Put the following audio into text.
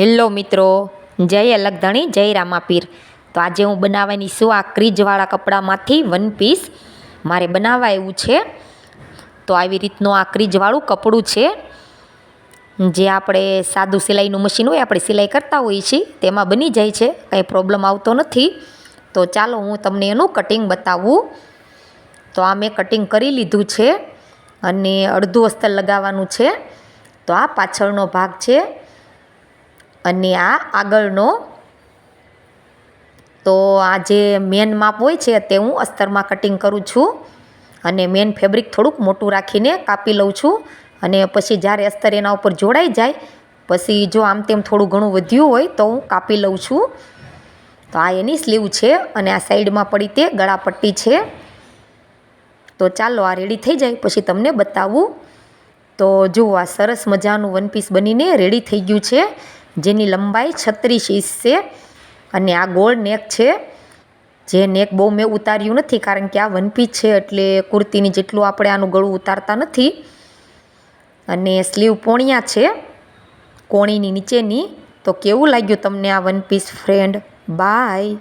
Hello મિત્રો, જય અલગધણી, જય રામાપીર. તો આજે હું બનાવવાની છું આ ક્રીજવાળા કપડામાંથી વન પીસ. મારે બનાવવા એવું છે. તો આવી રીતનું આ ક્રીજવાળું કપડું છે. જે આપણે સાદું સિલાઈનું મશીન હોય, આપણે સિલાઈ કરતા હોઈએ છીએ, તેમાં બની જાય છે, કંઈ પ્રોબ્લેમ આવતો નથી. તો ચાલો હું તમને એનું કટિંગ બતાવું. તો આ મેં કટિંગ કરી લીધું છે અને અડધું અસ્તર લગાવવાનું છે. તો આ પાછળનો ભાગ છે. અને આ આગળનો, તો આ જે મેન માપ હોય છે તે હું અસ્તરમાં કટિંગ કરું છું અને મેન ફેબ્રિક થોડુંક મોટું રાખીને કાપી લઉં છું અને પછી જ્યારે અસ્તર એના ઉપર જોડાઈ જાય, પછી જો આમ તેમ થોડું ઘણું વધ્યું હોય તો હું કાપી લઉં છું. તો આ એની સ્લીવ છે અને આ સાઈડમાં પડી તે ગળાપટ્ટી છે. તો ચાલો આ રેડી થઈ જાય, પછી તમને બતાવું. તો જુઓ આ સરસ મજાનું વન પીસ બનીને રેડી થઈ ગયું છે. જેની લંબાઈ છત્રીસ ઇંચ છે અને આ ગોળ નેક છે. જે નેક બહુ મેં ઉતાર્યું નથી કારણ કે આ વનપીસ છે એટલે કુર્તીની જેટલું આપણે આનું ગળું ઉતારતા નથી. અને સ્લીવ પોણિયા છે કોણીની નીચેની. તો કેવું લાગ્યું તમને આ વન પીસ ફ્રેન્ડ? બાય.